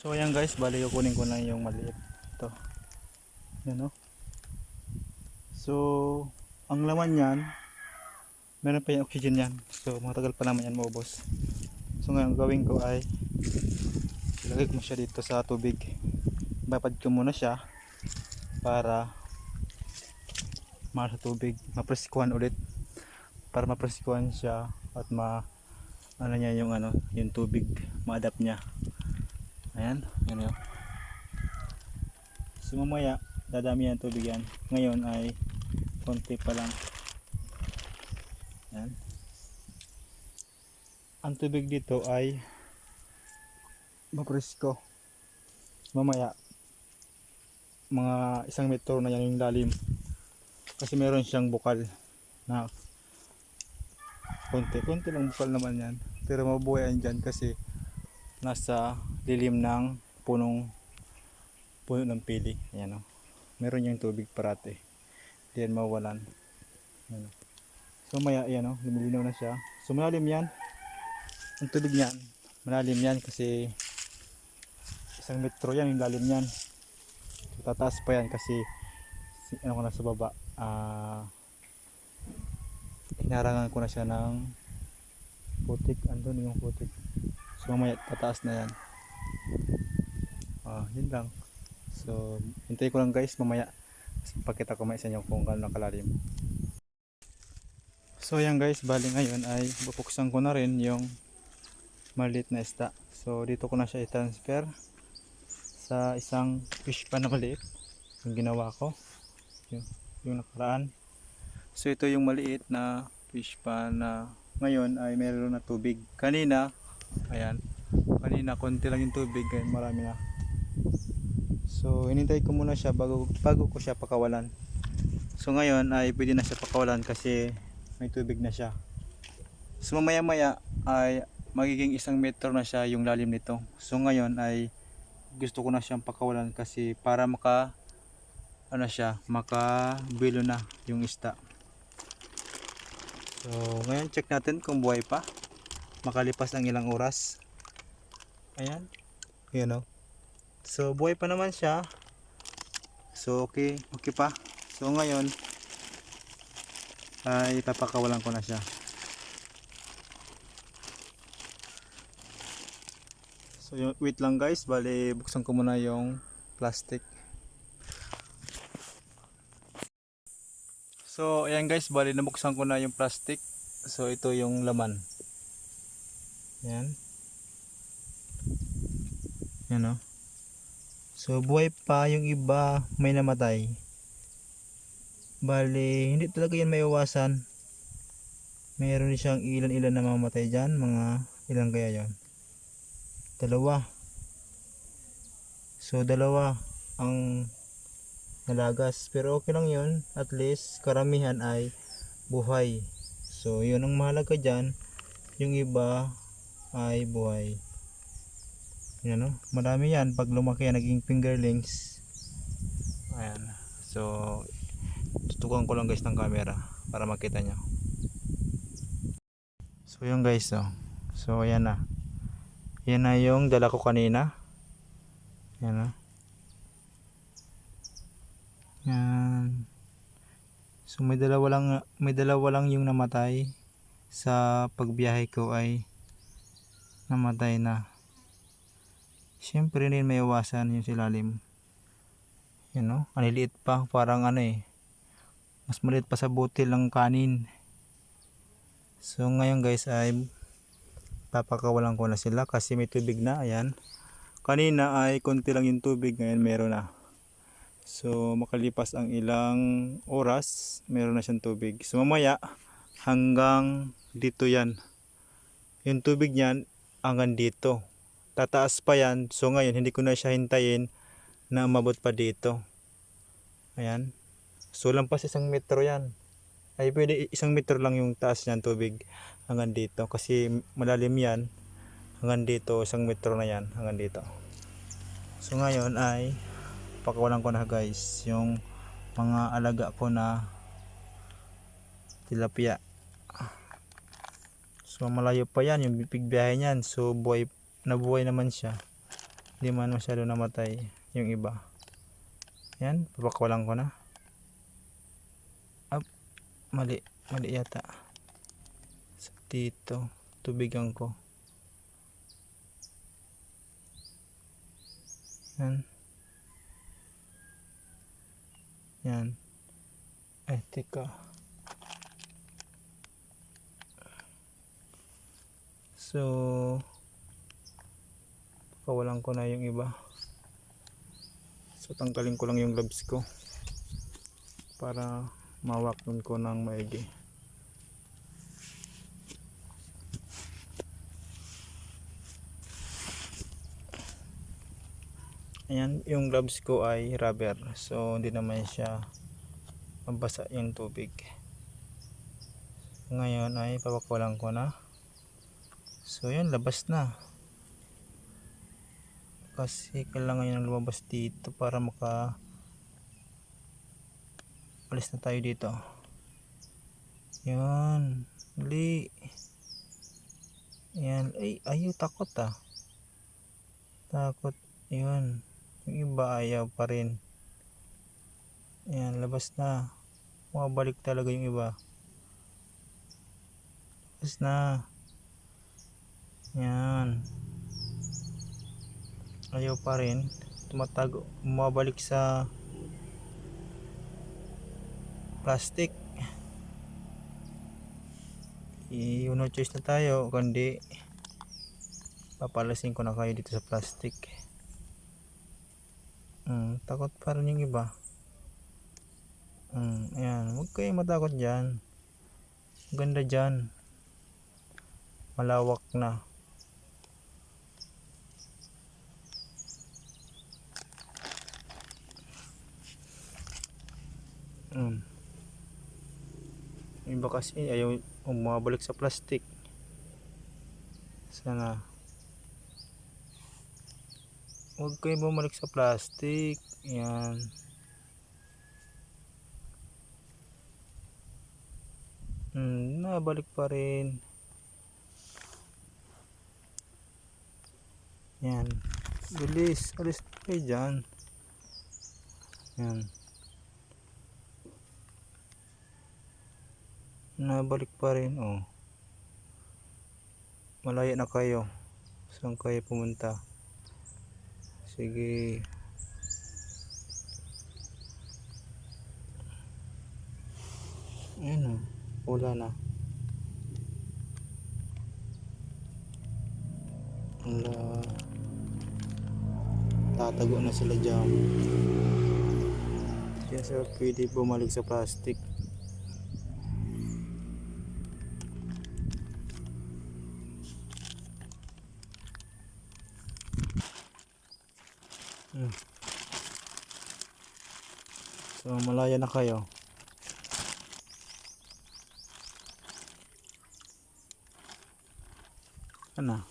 So ayan guys, bali kukunin ko na yung maliit. Ito. Yan o. So, ang laman yan, meron pa yung oxygen yan. So, matagal pa naman yan maubos. So ngayon gawin ko ay ilagay ko siya dito sa tubig. Babad ko muna siya para sa tubig. Mapresikuhan ulit. Para mapresikuhan siya at ma ano niya yung ano, yung tubig, ma-adapt niya. Ayan, yun yun. So mamaya, dadami yan tubig yan. Ngayon ay konti pa lang. Ayan. Ang tubig dito ay mapresko. Mamaya, mga isang metro na yan yung lalim. Kasi meron siyang bukal na konti. Konti lang bukal naman yan. Pero mabuhay yan dyan kasi nasa lilim ng punong puno ng pili. Ayan o. Meron yung tubig parati. Hindi yan mawalan. Ayan o. So maya, ayan o. Lumilinaw na siya. So malalim yan. Ang tubig niyan. Malalim yan kasi isang metro yan yung lalim yan. So tataas pa yan kasi si- ano ko na sa baba. Ah inarangan ko na siya ng putik. Andun yung putik. So mamaya tataas na yan. Ah, yun lang. So, hintay ko lang guys mamaya. Pakita ko may sa inyo kung gaano nakalalim. So yan guys, bali ngayon ay bubuksan ko na rin yung maliit na isda. So dito ko na siya i-transfer sa isang fish pan na maliit. Yung ginawa ko. Yung, yung nakaraan. So ito yung maliit na fish pan na ngayon ay meron na tubig. Kanina, ayan, kanina konti lang yung tubig, ngayon marami na. So hinintay ko muna siya bago, bago ko siya pakawalan. So ngayon ay pwede na siya pakawalan kasi may tubig na siya. So mamaya maya ay magiging isang metro na siya yung lalim nito. So ngayon ay gusto ko na siyang pakawalan kasi para maka ano siya, makabilo na yung isda. So ngayon check natin kung buhay pa. Makalipas ng ilang oras. Ayan. Ayan o. So buhay pa naman siya. So okay, okay pa. So ngayon ay papakawalan ko na siya. So wait lang guys, bali buksan ko muna yung plastic. So ayan guys, bali nabuksan ko na yung plastic. So ito yung laman. Yan. Yan o. So buhay pa yung iba may namatay. Bali, hindi talaga yan maiwasan. Meron siyang ilan-ilan na mamatay dyan. Mga ilan kaya yon Dalawa. So dalawa ang nalagas. Pero okay lang yun. At least karamihan ay buhay. So yun ang mahalaga dyan. Yung iba ay buhay. Yan o. Marami yan. Pag lumaki yan, naging fingerlings. Ayan. So, tutukan ko lang guys ng camera para makita nyo. So, yun guys. Oh. So, ayan na. Yan na yung dala ko kanina. Yan o. Yan. So, may dalawa lang, may dalawa lang yung namatay sa pagbiyahe ko ay namatay na. Siyempre rin may iwasan yung silalim. Yan o, aniliit pa, parang ano eh. Mas maliit pa sa butil ng kanin. So ngayon guys ay papakawalan ko na sila kasi may tubig na, ayan. Kanina ay konti lang yung tubig, ngayon meron na. So makalipas ang ilang oras, meron na siyang tubig. So mamaya hanggang dito yan. Yung tubig niyan hanggang dito tataas pa yan. So ngayon, hindi ko na siya hintayin na umabot pa dito. Ayan. So lampas isang metro yan. Ay pwede isang metro lang yung taas niyan tubig hanggang dito. Kasi malalim yan. Hanggang dito, isang metro na yan hanggang dito. So ngayon ay pakawalan ko na guys yung mga alaga ko na tilapia. So pa yan yung bigbiyahe niyan. So buhay nabuhay naman siya Hindi man masyado namatay yung iba. Yan, papakwalan ko na. Up, mali, mali yata. Sa dito, tubigan ko. Yan. Yan. Ay, teka. So, kawalan ko na yung iba. So, tanggalin ko lang yung gloves ko para mawakon ko ng maigi. Ayan, yung gloves ko ay rubber. So, hindi naman siya mabasa yung tubig. Ngayon ay papakwalan ko na. So, yun, labas na. Kasi kailangan yung lumabas dito para maka alis na tayo dito. Yan. Uli. Yan. Ay, ayaw takot ah. Takot. Yun. Yung iba ayaw pa rin. Yan, labas na. Mabalik talaga yung iba. Labas na. Yan. Ayaw pa rin. Tumatago. Bumabalik sa plastic. I no choice na tayo kundi papalasin ko na kayo dito sa plastic. Hmm, takot pa rin yung iba. Hmm, ayan. Huwag kayo matakot dyan. Ganda dyan. Malawak na. Yung Iba kasi ayaw bumabalik sa plastic. Sana. Huwag kayo bumalik sa plastic. Yan. Hmm, nabalik pa rin. Yan. Bilis. Alis kayo dyan. Yan. Nabalik pa rin. Oh. Malaya na kayo. Saan kayo pumunta? Sige. Ayan o. Wala na. Wala. Tatago na sila dyan. Kaya sila pwede bumalik sa plastic. So malaya na kayo. Ano?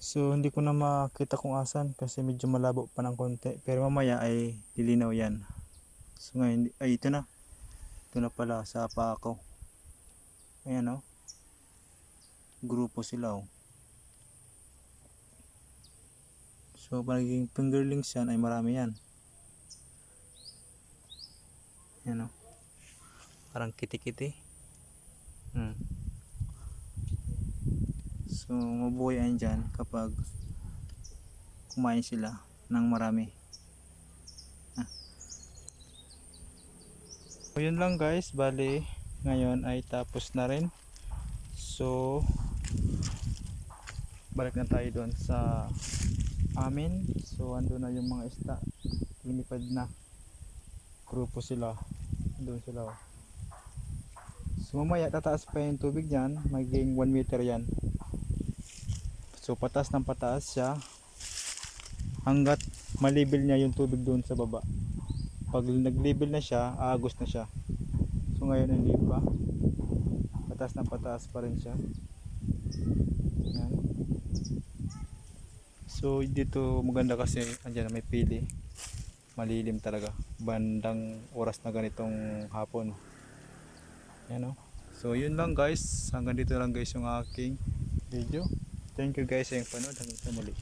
So hindi ko na makita kung asan kasi medyo malabo pa ng konti. Pero mamaya ay lilinaw yan. So ngayon, ay ito na. Ito na pala sa pa ako. Ayan o. Grupo sila o. So pag naging fingerlings yan ay marami yan. Yan o. Parang kiti-kiti. Hmm. So mabuhay yan dyan kapag kumain sila ng marami. Ah. So yun lang guys. Bali ngayon ay tapos na rin. So balik na tayo doon sa amin. So ando na yung mga isda. Lumipad na. Grupo sila. Doon sila. oh. So mamaya tataas pa yung tubig dyan. Maging 1 meter yan. So patas ng pataas siya. Hanggat malibel niya yung tubig doon sa baba. Pag nag-level na siya, aagos na siya. So ngayon hindi pa. Pataas ng pataas pa rin siya. So dito maganda kasi andyan may pili. Malilim talaga. Bandang oras na ganitong hapon. Yan o. So yun lang guys. Hanggang dito lang guys yung aking video. Thank you guys sa yung panood. Hanggang sa muli.